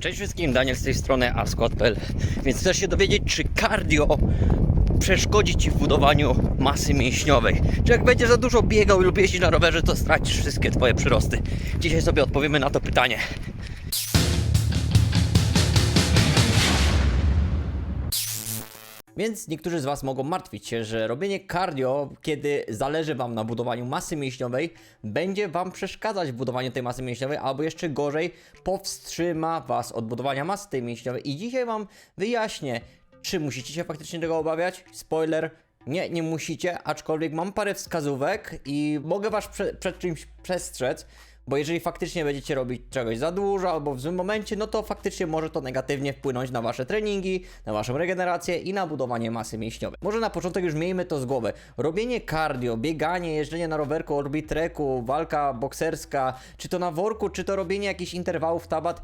Cześć wszystkim, Daniel z tej strony Ascot.pl Więc chcesz się dowiedzieć, czy cardio przeszkodzi Ci w budowaniu masy mięśniowej? Czy jak będziesz za dużo biegał lub jeździć na rowerze, to stracisz wszystkie Twoje przyrosty? Dzisiaj sobie odpowiemy na to pytanie. Więc niektórzy z Was mogą martwić się, że robienie cardio, kiedy zależy Wam na budowaniu masy mięśniowej, będzie Wam przeszkadzać w budowaniu tej masy mięśniowej, albo jeszcze gorzej, powstrzyma Was od budowania masy tej mięśniowej. I dzisiaj Wam wyjaśnię, czy musicie się faktycznie tego obawiać. Spoiler, nie, nie musicie, aczkolwiek mam parę wskazówek i mogę Was prze, przed czymś przestrzec, bo jeżeli faktycznie będziecie robić czegoś za dużo albo w złym momencie, no to faktycznie może to negatywnie wpłynąć na Wasze treningi, na Waszą regenerację i na budowanie masy mięśniowej. Może na początek już miejmy to z głowy. Robienie cardio, bieganie, jeżdżenie na rowerku, orbitreku, walka bokserska, czy to na worku, czy to robienie jakichś interwałów tabat,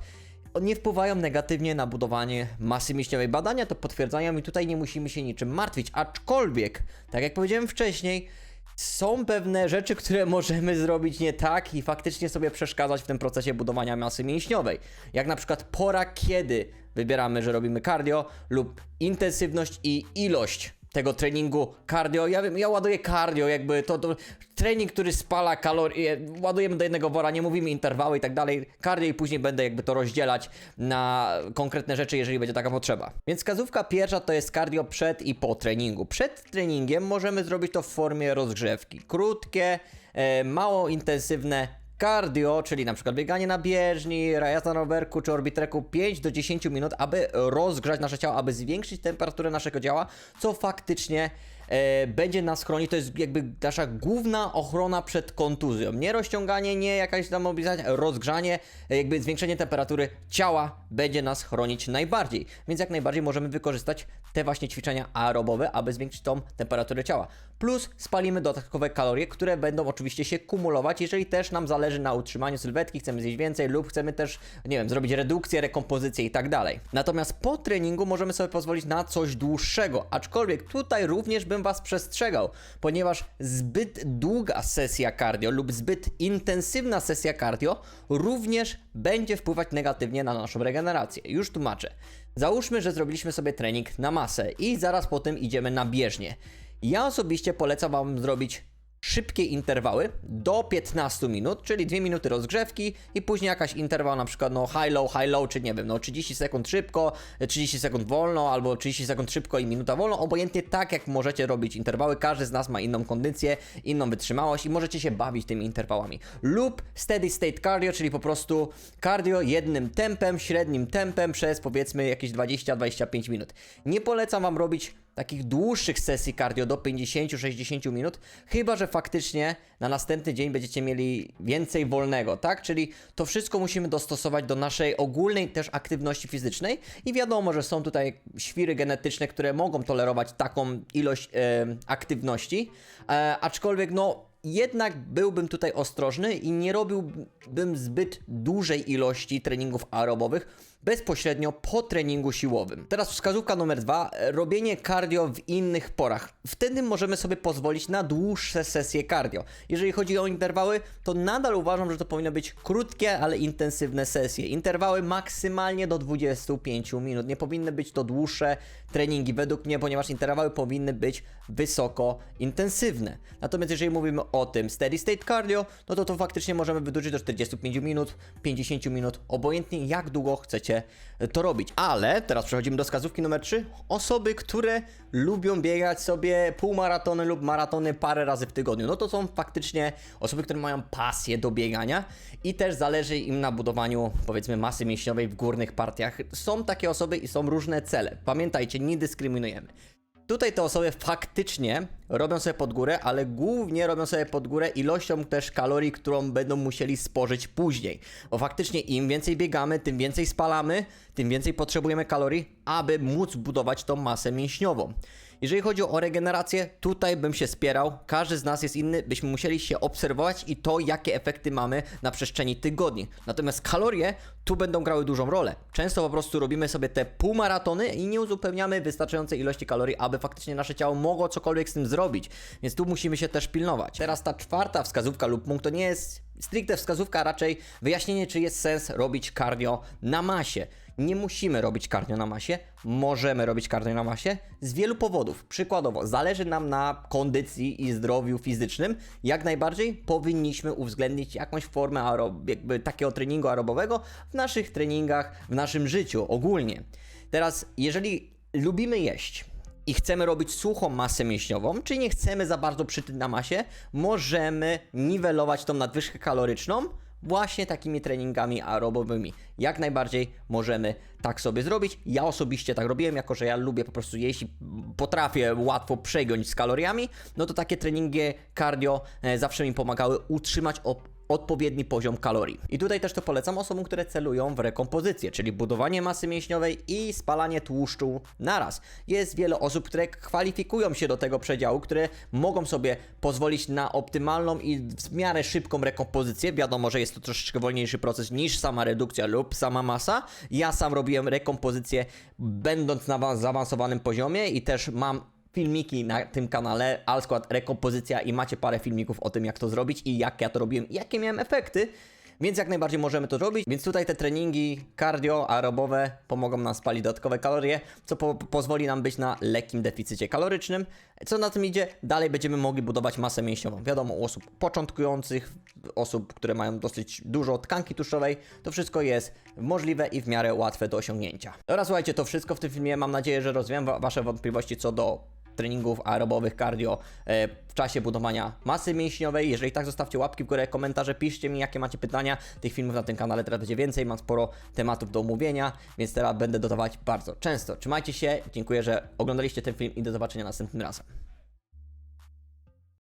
nie wpływają negatywnie na budowanie masy mięśniowej. Badania to potwierdzają i tutaj nie musimy się niczym martwić. Aczkolwiek, tak jak powiedziałem wcześniej, są pewne rzeczy, które możemy zrobić nie tak i faktycznie sobie przeszkadzać w tym procesie budowania masy mięśniowej. Jak na przykład pora, kiedy wybieramy, że robimy cardio lub intensywność i ilość tego treningu cardio. Ja wiem, ja ładuję cardio, jakby to, to trening, który spala kalorie, ładujemy do jednego wora, nie mówimy interwały i tak dalej. Cardio i później będę jakby to rozdzielać na konkretne rzeczy, jeżeli będzie taka potrzeba. Więc wskazówka pierwsza to jest cardio przed i po treningu. Przed treningiem możemy zrobić to w formie rozgrzewki. Krótkie, e, mało intensywne cardio, czyli na przykład bieganie na bieżni, jazda na rowerku czy orbitreku 5 do 10 minut, aby rozgrzać nasze ciało, aby zwiększyć temperaturę naszego ciała, co faktycznie e, będzie nas chronić. To jest jakby nasza główna ochrona przed kontuzją. Nie rozciąganie, nie jakaś tam mobilizacja, rozgrzanie, e, jakby zwiększenie temperatury ciała będzie nas chronić najbardziej. Więc jak najbardziej możemy wykorzystać te właśnie ćwiczenia aerobowe, aby zwiększyć tą temperaturę ciała. Plus spalimy dodatkowe kalorie, które będą oczywiście się kumulować, jeżeli też nam zależy na utrzymaniu sylwetki, chcemy zjeść więcej lub chcemy też, nie wiem, zrobić redukcję, rekompozycję i tak dalej. Natomiast po treningu możemy sobie pozwolić na coś dłuższego, aczkolwiek tutaj również bym Was przestrzegał, ponieważ zbyt długa sesja cardio lub zbyt intensywna sesja cardio również będzie wpływać negatywnie na naszą regenerację. Już tłumaczę. Załóżmy, że zrobiliśmy sobie trening na masę i zaraz po tym idziemy na bieżnię. Ja osobiście polecam Wam zrobić szybkie interwały do 15 minut, czyli 2 minuty rozgrzewki i później jakaś interwał na przykład no high low, high low, czy nie wiem, no 30 sekund szybko, 30 sekund wolno albo 30 sekund szybko i minuta wolno, obojętnie tak jak możecie robić interwały, każdy z nas ma inną kondycję, inną wytrzymałość i możecie się bawić tymi interwałami. Lub steady state cardio, czyli po prostu cardio jednym tempem, średnim tempem przez powiedzmy jakieś 20-25 minut. Nie polecam Wam robić takich dłuższych sesji cardio do 50-60 minut, chyba że faktycznie na następny dzień będziecie mieli więcej wolnego, tak? Czyli to wszystko musimy dostosować do naszej ogólnej też aktywności fizycznej i wiadomo, że są tutaj świry genetyczne, które mogą tolerować taką ilość e, aktywności, e, aczkolwiek no jednak byłbym tutaj ostrożny i nie robiłbym zbyt dużej ilości treningów aerobowych bezpośrednio po treningu siłowym. Teraz wskazówka numer dwa, robienie cardio w innych porach. Wtedy możemy sobie pozwolić na dłuższe sesje cardio. Jeżeli chodzi o interwały, to nadal uważam, że to powinno być krótkie, ale intensywne sesje. Interwały maksymalnie do 25 minut. Nie powinny być to dłuższe treningi według mnie, ponieważ interwały powinny być wysoko intensywne. Natomiast jeżeli mówimy o tym steady state cardio, no to to faktycznie możemy wydłużyć do 45 minut, 50 minut, obojętnie jak długo chcecie to robić. Ale teraz przechodzimy do wskazówki numer 3. Osoby, które lubią biegać sobie półmaratony lub maratony parę razy w tygodniu. No to są faktycznie osoby, które mają pasję do biegania i też zależy im na budowaniu powiedzmy masy mięśniowej w górnych partiach. Są takie osoby i są różne cele. Pamiętajcie, nie dyskryminujemy. Tutaj te osoby faktycznie robią sobie pod górę, ale głównie robią sobie pod górę ilością też kalorii, którą będą musieli spożyć później. Bo faktycznie im więcej biegamy, tym więcej spalamy, tym więcej potrzebujemy kalorii, aby móc budować tą masę mięśniową. Jeżeli chodzi o regenerację, tutaj bym się spierał. Każdy z nas jest inny, byśmy musieli się obserwować i to, jakie efekty mamy na przestrzeni tygodni. Natomiast kalorie tu będą grały dużą rolę. Często po prostu robimy sobie te półmaratony i nie uzupełniamy wystarczającej ilości kalorii, aby faktycznie nasze ciało mogło cokolwiek z tym zrobić. Więc tu musimy się też pilnować. Teraz ta czwarta wskazówka lub punkt to nie jest stricte wskazówka, a raczej wyjaśnienie, czy jest sens robić cardio na masie. Nie musimy robić cardio na masie, możemy robić cardio na masie z wielu powodów. Przykładowo, zależy nam na kondycji i zdrowiu fizycznym, jak najbardziej powinniśmy uwzględnić jakąś formę aerob- jakby takiego treningu aerobowego w naszych treningach, w naszym życiu ogólnie. Teraz, jeżeli lubimy jeść, i chcemy robić suchą masę mięśniową, czy nie chcemy za bardzo przytyć na masie, możemy niwelować tą nadwyżkę kaloryczną właśnie takimi treningami aerobowymi. Jak najbardziej możemy tak sobie zrobić. Ja osobiście tak robiłem, jako że ja lubię po prostu jeść i potrafię łatwo przegiąć z kaloriami, no to takie treningi cardio e, zawsze mi pomagały utrzymać odpowiedni poziom kalorii. I tutaj też to polecam osobom, które celują w rekompozycję, czyli budowanie masy mięśniowej i spalanie tłuszczu naraz. Jest wiele osób, które kwalifikują się do tego przedziału, które mogą sobie pozwolić na optymalną i w miarę szybką rekompozycję. Wiadomo, że jest to troszeczkę wolniejszy proces niż sama redukcja lub sama masa. Ja sam robiłem rekompozycję będąc na wa- zaawansowanym poziomie i też mam filmiki na tym kanale, Alskład Rekompozycja i macie parę filmików o tym, jak to zrobić i jak ja to robiłem i jakie miałem efekty. Więc jak najbardziej możemy to robić. Więc tutaj te treningi cardio, aerobowe pomogą nam spalić dodatkowe kalorie, co po pozwoli nam być na lekkim deficycie kalorycznym. Co na tym idzie? Dalej będziemy mogli budować masę mięśniową. Wiadomo, u osób początkujących, osób, które mają dosyć dużo tkanki tłuszczowej, to wszystko jest możliwe i w miarę łatwe do osiągnięcia. Dobra, słuchajcie, to wszystko w tym filmie. Mam nadzieję, że rozwiałem wa- Wasze wątpliwości co do treningów aerobowych, cardio e, w czasie budowania masy mięśniowej. Jeżeli tak, zostawcie łapki w górę, komentarze, piszcie mi, jakie macie pytania. Tych filmów na tym kanale teraz będzie więcej, mam sporo tematów do omówienia, więc teraz będę dodawać bardzo często. Trzymajcie się, dziękuję, że oglądaliście ten film i do zobaczenia następnym razem.